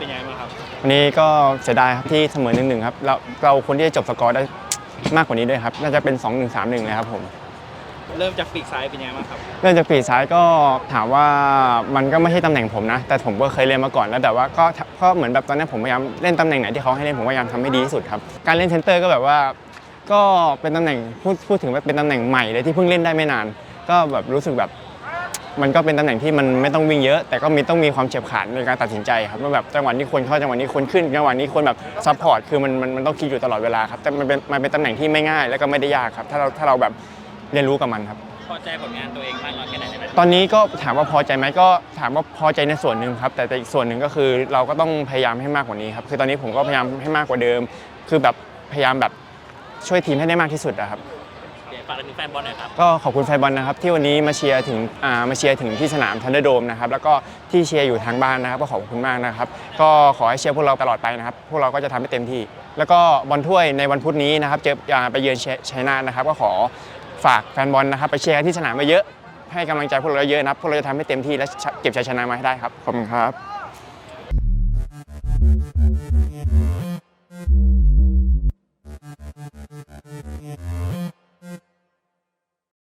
เป็นยังไงบ้างครับ วันนี้ก็เสียดายครับที่เสมอหนึ่งหนึ่งครับเราเราคนที่จะจบสกอร์ได้มากกว่านี้ด้วยครับ น่าจะเป็น 2 1 3 1เลยครับผมเริ่มจากปีกซ้ายเป็นยังไงบ้างครับ เริ่มจากปีกซ้ายก็ถามว่ามันก็ไม่ใช่ตำแหน่งผมนะ แต่ผมก็เคยเล่นมาก่อนแล้วแต่ว่าก็ก็เหมือนแบบตอนนี้ผมพยายามเล่นตำแหน่งไหนที่เขาให้เล่นผมพยายามทำให้ดีที่สุดครับ การเล่นเซนเตอร์ก็แบบว่า ก็เป็นตำแหน่งพูดพูดถึงว่าเป็นตำแหน่งใหม่เลยที่เพิ่งเล่นได้ไม่นาน ก็แบบรู้สึกแบบ มันก็เป็นตำแหน่งที่มันไม่ต้องวิ่งเยอะ แต่ก็มีต้องมีความเฉียบขาดในการตัดสินใจครับว่าแบบจังหวะนี้ควรเข้าจังหวะนี้ควรขึ้นจังหวะนี้ควรแบบซัพพอร์ตคือมันมันมันต้องคิดอยู่ตลอดเวลาครับแต่มันเป็นมันเป็นตำแหน่งที่ไม่ง่าย แล้วก็ไม่ได้ยากครับ ถ้าเราถ้าเราแบบเรียนรู้กับมันครับ พอใจผลงานตัวเองมากน้อยแค่ไหนในแมตช์ตอนนี้ก็ถามว่าพอใจไหมก็ถามว่าพอใจในส่วนหนึ่งครับแต่แต่อีกส่วนหนึ่งก็คือเราก็ต้องพยายามให้มากกว่านี้ครับคือตอนนี้ผมก็พยายามให้มากกว่าเดิม คือแบบพยายามแบบช่วยทีมให้ได้มากที่สุดนะครับ เดี๋ยวฝากถึงแฟนบอลหน่อยครับ ก็ขอบคุณแฟนบอลนะครับที่วันนี้มาเชียร์ถึงอ่ามาเชียร์ถึงที่สนามทันเดอร์โดมนะครับแล้วก็ที่เชียร์อยู่ทางบ้านนะครับก็ขอบคุณมากนะครับ ก็ขอให้เชียร์พวกเราตลอดไปนะครับพวกเราก็จะทำให้เต็มที่ แล้วก็บอลถ้วยในวันพุธนี้นะครับเจออ่าไปเยือนชัยนาทนะครับก็ขอฝากแฟนบอลนะครับไปเชียร์กันที่สนามมาเยอะให้กำลังใจพวกเราเยอะนะครับพวกเราจะทำให้เต็มที่และเก็บชัยชนะมาให้ได้ครับขอบคุณครับ